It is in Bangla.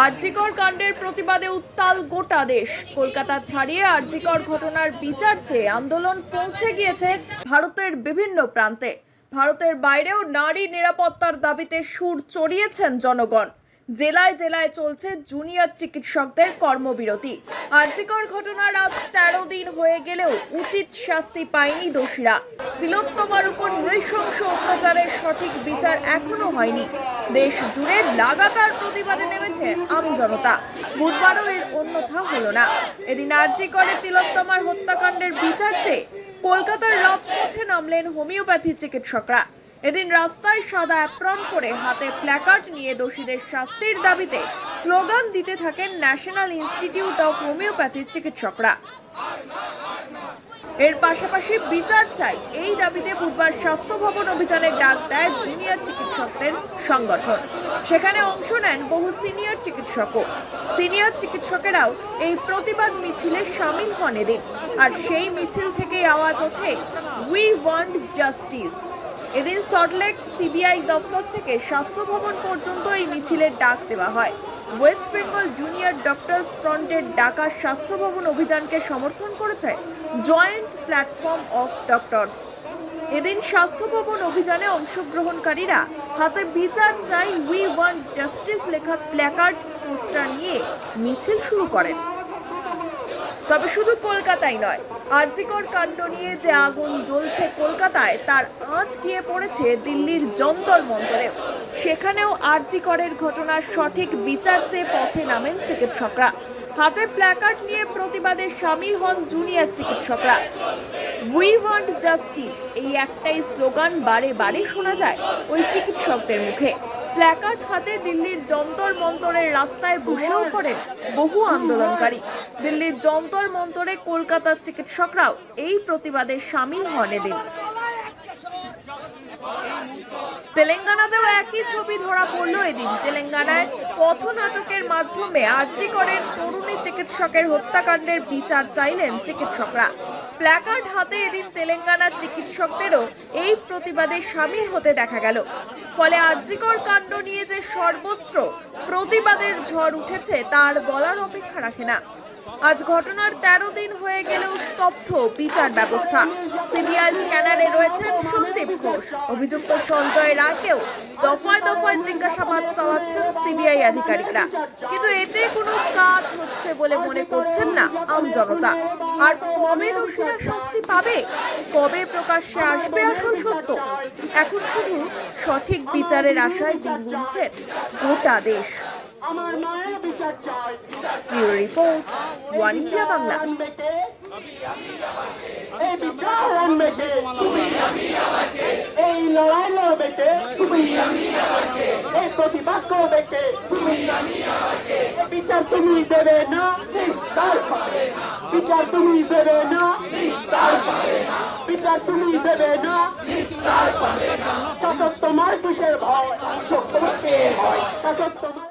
আরজিকর কাণ্ডের প্রতিবাদে উত্তাল গোটা দেশ। কলকাতা ছাড়িয়ে আরজিকর ঘটনার বিচার চেয়ে আন্দোলন পৌঁছে গিয়েছে ভারতের বিভিন্ন প্রান্তে। ভারতের বাইরেও নারী নিরাপত্তার দাবিতে সুর চড়িয়েছেন জনগণ। জেলায় জেলায় চলছে জুনিয়র চিকিৎসকদের কর্মবিরতি। আরজিকর ঘটনার আজ তেরো দিন হয়ে গেলেও উচিত শাস্তি পায়নি দোষীরা। তিলোত্তমার উপর সঠিক বিচার এখনও হয়নি। দেশ জুড়ে লাগাতার প্রতিবাদে নেমেছে আমজনতা বুধবারও এর অন্যথা হলো না। এদিন আরজি করে তিলোত্তমার হত্যাকাণ্ডের বিচার চেয়ে কলকাতার রাজপথে নামলেন হোমিওপ্যাথি চিকিৎসকরা। এদিন রাস্তায় সাদা অ্যাপ্রন করে হাতে প্ল্যাকার্ড নিয়ে দোষীদের শাস্তির দাবিতে স্লোগান দিতে থাকেন ন্যাশনাল ইনস্টিটিউট অফ হোমিওপ্যাথির চিকিৎসকরা। এর পাশাপাশি বিচার চাই। এই দাবিতে বুধবার স্বাস্থ্য ভবন অভিযানের ডাক দেয় জুনিয়র চিকিৎসকদের সংগঠন। সেখানে অংশ নেন বহু সিনিয়র চিকিৎসকও। সিনিয়র চিকিৎসকেরাও এই প্রতিবাদ মিছিলে সামিল হন এদিন। আর সেই মিছিল থেকেই আওয়াজ ওঠে উই ওয়ান্ট জাস্টিস এদিন সল্টলেক সিবিআই দপ্তর থেকে স্বাস্থ্য ভবন পর্যন্ত এই মিছিলের ডাক দেওয়া হয়। ওয়েস্ট বেঙ্গল জুনিয়র ডক্টরস ফ্রন্টের ডাকা স্বাস্থ্য ভবন অভিযানকে সমর্থন করেছে জয়েন্ট প্ল্যাটফর্ম অফ ডক্টরস। এদিন স্বাস্থ্য ভবন অভিযানে অংশগ্রহণকারীরা হাতে বিচার চাই উই ওয়ান্ট জাস্টিস লেখা প্ল্যাকার্ড পোস্টার নিয়ে মিছিল শুরু করেন। তবে শুধু কলকাতায় নয় আরজিকর কাণ্ড নিয়ে যে আগুন জ্বলছে কলকাতায়, তার আঁচ গিয়ে পড়েছে দিল্লির যন্তর মন্তরেও সেখানেও আরজিকরের ঘটনার সঠিক বিচার চেয়ে পথে নামেন চিকিৎসকরা। হাতে প্ল্যাকার্ড নিয়ে প্রতিবাদে সামিল হন জুনিয়র চিকিৎসকরা। উই ওয়ান্ট জাস্টিস, এই একটাই স্লোগান বারে বারে শোনা যায় ওই চিকিৎসকদের মুখে। প্ল্যাকার্ড হাতে দিল্লির যন্তর মন্তরের রাস্তায় বসেও পড়েন বহু আন্দোলনকারী। দিল্লির যন্তর মন্তরে কলকাতার চিকিৎসকরাও এই প্রতিবাদে সামিল হন এদিন। তেলেঙ্গানাতেও একই ছবি ধরা পড়ল এদিন। তেলেঙ্গানায় পথনাটকের মাধ্যমে আর্জি করেন তরুণী চিকিৎসকের হত্যাকাণ্ডের বিচার চাইলেন চিকিৎসকরা। প্ল্যাকার্ড হাতে এদিন তেলেঙ্গানার চিকিৎসকদেরও এই প্রতিবাদে সামিল হতে দেখা গেল। ফলে আর্জিকর কাণ্ড নিয়ে যে সর্বত্র প্রতিবাদের ঝড় উঠেছে, তার বলার অপেক্ষা রাখে না। আজ ঘটনার তেরো দিন হয়ে গেলেও স্তব্ধ বিচার ব্যবস্থা। সিবিআই স্ক্যানারে রয়েছেন সন্দীপ ঘোষ। অভিযুক্ত সঞ্জয় রায়কেও দফায় দফায় জিজ্ঞাসাবাদ চালাচ্ছেন সিবিআই আধিকারিকরা। কিন্তু এতে কোনো কাজ হচ্ছে বলে মনে করছেন না আমজনতা আর কবে দোষীরা শাস্তি পাবে? কবে প্রকাশ্যে আসবে আসল সত্য? এখন শুধু সঠিক বিচারের আশায় দিন গুনছেন গোটা দেশ। আমার মায়ের বিচার চাই। Bureau report one India Bangla. এই বিচার আনবেকে এই লড়াই লড়বেকে এই প্রতিবাদ করবেকে বিচার তুমি দেবে না। বিচার তুমি দেবে না। বিচার তুমি দেবে না তোমার কিসের ভয়? তোমাকে হয় তোমার